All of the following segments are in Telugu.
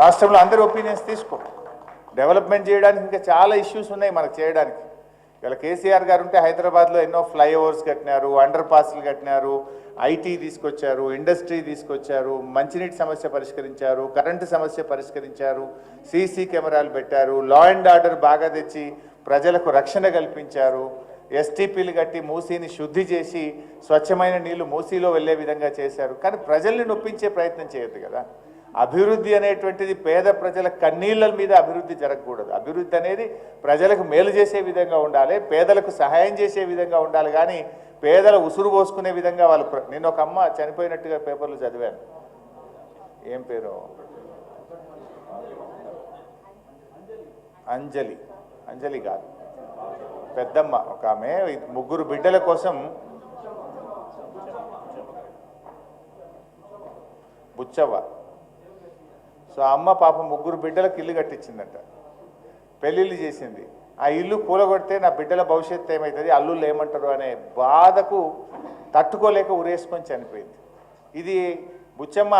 రాష్ట్రంలో అందరి ఒపీనియన్స్ తీసుకో. డెవలప్మెంట్ చేయడానికి ఇంకా చాలా ఇష్యూస్ ఉన్నాయి మనకు చేయడానికి. ఇవాళ కేసీఆర్ గారు ఉంటే హైదరాబాద్లో ఎన్నో ఫ్లైఓవర్స్ కట్టినారు అండర్ పాస్లు కట్టినారు ఐటీ తీసుకొచ్చారు ఇండస్ట్రీ తీసుకొచ్చారు మంచినీటి సమస్య పరిష్కరించారు కరెంటు సమస్య పరిష్కరించారు సీసీ కెమెరాలు పెట్టారు లా అండ్ ఆర్డర్ బాగా తెచ్చి ప్రజలకు రక్షణ కల్పించారు ఎస్టీపీలు కట్టి మూసీని శుద్ధి చేసి స్వచ్ఛమైన నీళ్ళు మూసీలో వెళ్ళే విధంగా చేశారు. కానీ ప్రజల్ని నొప్పించే ప్రయత్నం చేయొద్దు కదా. అభివృద్ధి అనేటువంటిది పేద ప్రజల కన్నీళ్ళ మీద అభివృద్ధి జరగకూడదు. అభివృద్ధి అనేది ప్రజలకు మేలు చేసే విధంగా ఉండాలి పేదలకు సహాయం చేసే విధంగా ఉండాలి. కానీ పేదల ఉసురు పోసుకునే విధంగా వాళ్ళు నేను ఒక అమ్మ చనిపోయినట్టుగా పేపర్లు చదివాను. ఏం పేరు? అంజలి. అంజలి కాదు పెద్దమ్మ. ఒక ఆమె ముగ్గురు బిడ్డల కోసం బుచ్చవ్వ. సో అమ్మ పాప ముగ్గురు బిడ్డలకు ఇల్లు కట్టించిందంట. పెళ్ళిళ్ళు చేసింది. ఆ ఇల్లు కూలగొడితే నా బిడ్డల భవిష్యత్తు ఏమవుతుంది అల్లుళ్ళు ఏమంటారు అనే బాధకు తట్టుకోలేక ఉరేసుకొని చనిపోయింది. ఇది బుచ్చమ్మ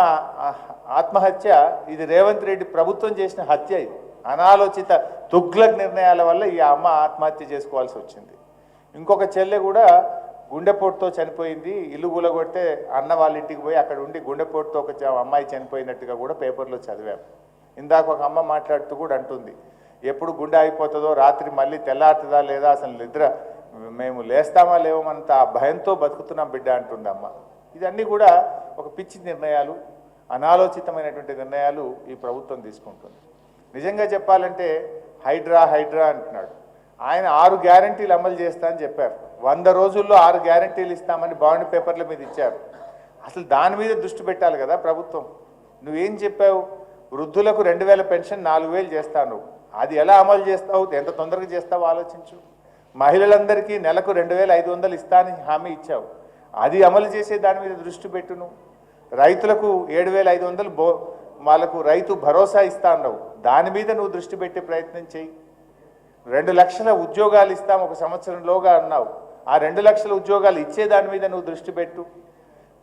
ఆత్మహత్య ఇది రేవంత్ రెడ్డి ప్రభుత్వం చేసిన హత్య ఇది. అనాలోచిత తుగ్లక్ నిర్ణయాల వల్ల ఈ అమ్మ ఆత్మహత్య చేసుకోవాల్సి వచ్చింది. ఇంకొక చెల్లె కూడా గుండెపోటుతో చనిపోయింది ఇల్లు కూలగొడితే అన్న వాళ్ళ ఇంటికి పోయి అక్కడ ఉండి గుండెపోటుతో ఒక అమ్మాయి చనిపోయినట్టుగా కూడా పేపర్లో చదివాం. ఇందాక ఒక అమ్మ మాట్లాడుతూ కూడా అంటుంది ఎప్పుడు గుండె అయిపోతుందో రాత్రి మళ్ళీ తెల్లారుతుందా లేదా? అసలు నిద్ర మేము లేస్తామా లేవమంత ఆ భయంతో బతుకుతున్నాం బిడ్డ అంటుంది అమ్మ. ఇదన్నీ కూడా ఒక పిచ్చి నిర్ణయాలు అనాలోచితమైనటువంటి నిర్ణయాలు ఈ ప్రభుత్వం తీసుకుంటుంది. నిజంగా చెప్పాలంటే హైడ్రా హైడ్రా అంటున్నాడు. ఆయన ఆరు గ్యారంటీలు అమలు చేస్తా అని చెప్పారు. వంద రోజుల్లో ఆరు గ్యారంటీలు ఇస్తామని బాండ్ పేపర్ల మీద ఇచ్చారు. అసలు దాని మీద దృష్టి పెట్టాలి కదా ప్రభుత్వం. నువ్వేం చెప్పావు? వృద్ధులకు రెండు వేల పెన్షన్ నాలుగు వేలు చేస్తాను అది ఎలా అమలు చేస్తావు? ఎంత తొందరగా చేస్తావో? ఆలోచించు. మహిళలందరికీ నెలకు రెండు వేల ఐదు వందలు ఇస్తానని హామీ ఇచ్చావు. అది అమలు చేసే దాని మీద దృష్టి పెట్టును రైతులకు ఏడు వేల ఐదు వందలు బో వాళ్ళకు రైతు భరోసా ఇస్తా అన్నావు. దాని మీద నువ్వు దృష్టి పెట్టే ప్రయత్నం చేయి. రెండు లక్షల ఉద్యోగాలు ఇస్తాం ఒక సంవత్సరంలోగా అన్నావు. ఆ రెండు లక్షల ఉద్యోగాలు ఇచ్చే దాని మీద నువ్వు దృష్టి పెట్టు.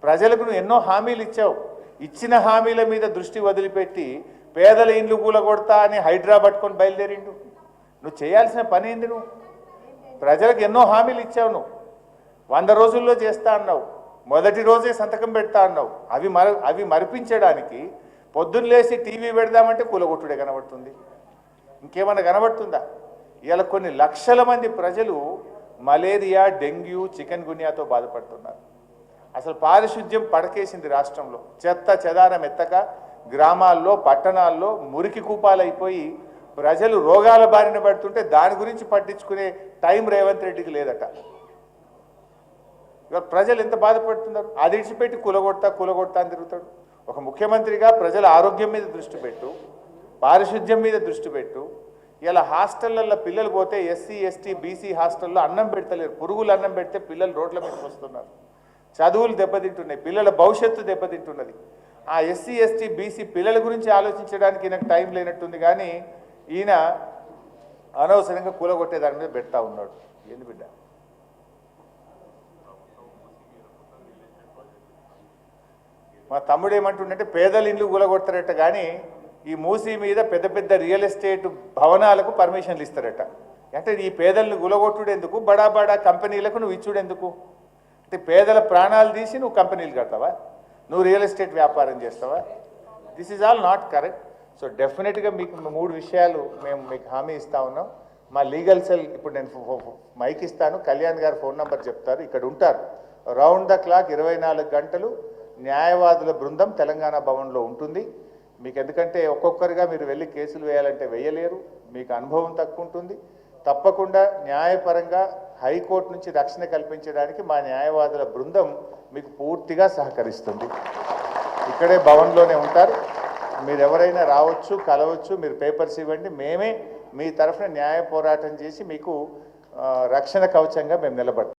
ప్రజలకు నువ్వు ఎన్నో హామీలు ఇచ్చావు. ఇచ్చిన హామీల మీద దృష్టి వదిలిపెట్టి పేదల ఇండ్లు కూలగొడతా అని హైడ్రా పట్టుకొని బయలుదేరిండు. నువ్వు చేయాల్సిన పని ఏంది నువ్వు? ప్రజలకు ఎన్నో హామీలు ఇచ్చావు నువ్వు. వంద రోజుల్లో చేస్తా అన్నావు. మొదటి రోజే సంతకం పెడతా అన్నావు. అవి మర అవి మరిపించడానికి పొద్దున్న లేచి టీవీ పెడదామంటే కూలగొట్టుడే కనబడుతుంది. ఇంకేమన్నా కనబడుతుందా? ఇలా కొన్ని లక్షల మంది ప్రజలు మలేరియా డెంగ్యూ చికెన్ గున్యాతో బాధపడుతున్నారు. అసలు పారిశుద్ధ్యం పడకేసింది రాష్ట్రంలో. చెత్త చెదారం ఎత్తక గ్రామాల్లో పట్టణాల్లో మురికి కూపాలైపోయి ప్రజలు రోగాల బారిన పడుతుంటే దాని గురించి పట్టించుకునే టైం రేవంత్ రెడ్డికి లేదట. ఇవాళ ప్రజలు ఎంత బాధపడుతున్నారు? అది ఇడిచిపెట్టి కులగొడతా కూలగొడతా అని తిరుగుతాడు. ఒక ముఖ్యమంత్రిగా ప్రజల ఆరోగ్యం మీద దృష్టి పెట్టు పారిశుద్ధ్యం మీద దృష్టి పెట్టు ఇలా హాస్టళ్ళల్లో పిల్లలు పోతే ఎస్సీ ఎస్టీ బీసీ హాస్టల్లో అన్నం పెడతలేరు. పురుగులు అన్నం పెడితే పిల్లలు రోడ్ల మీదకి వస్తున్నారు. చదువులు దెబ్బతింటున్నాయి పిల్లల భవిష్యత్తు దెబ్బతింటున్నది. ఆ ఎస్సీ ఎస్టీ బీసీ పిల్లల గురించి ఆలోచించడానికి ఈయనకు టైం లేనట్టుంది కానీ ఈయన అనవసరంగా కూలగొట్టే దాని మీద పెడతా ఉన్నాడు. ఏంది బిడ్డ? మా తమ్ముడు ఏమంటుండంటే పేదలు ఇండ్లు కూలగొడతారట కానీ ఈ మూసీ మీద పెద్ద పెద్ద రియల్ ఎస్టేట్ భవనాలకు పర్మిషన్లు ఇస్తారట. అంటే ఈ పేదలను గులగొట్టుడెందుకు? బడా బడా కంపెనీలకు నువ్వు ఇచ్చుడెందుకు? అంటే పేదల ప్రాణాలు తీసి నువ్వు కంపెనీలు కడతావా? నువ్వు రియల్ ఎస్టేట్ వ్యాపారం చేస్తావా? This is all not correct so డెఫినెట్గా మీకు మూడు విషయాలు మేము మీకు హామీ ఇస్తా ఉన్నాం. మా లీగల్ సెల్ ఇప్పుడు నేను మైక్ ఇస్తాను. కళ్యాణ్ గారు ఫోన్ నంబర్ చెప్తారు. ఇక్కడ ఉంటారు. రౌండ్ ద క్లాక్ ఇరవై నాలుగు గంటలు న్యాయవాదుల బృందం తెలంగాణ భవన్లో ఉంటుంది. మీకు ఎందుకంటే ఒక్కొక్కరిగా మీరు వెళ్ళి కేసులు వేయాలంటే వేయలేరు మీకు అనుభవం తక్కువ ఉంటుంది తప్పకుండా న్యాయపరంగా హైకోర్టు నుంచి రక్షణ కల్పించడానికి మా న్యాయవాదుల బృందం మీకు పూర్తిగా సహకరిస్తుంది. ఇక్కడే భవన్లోనే ఉంటారు. మీరు ఎవరైనా రావచ్చు కలవచ్చు మీరు పేపర్స్ ఇవ్వండి. మేమే మీ తరఫున న్యాయ పోరాటం చేసి మీకు రక్షణ కవచంగా మేము నిలబడతాం.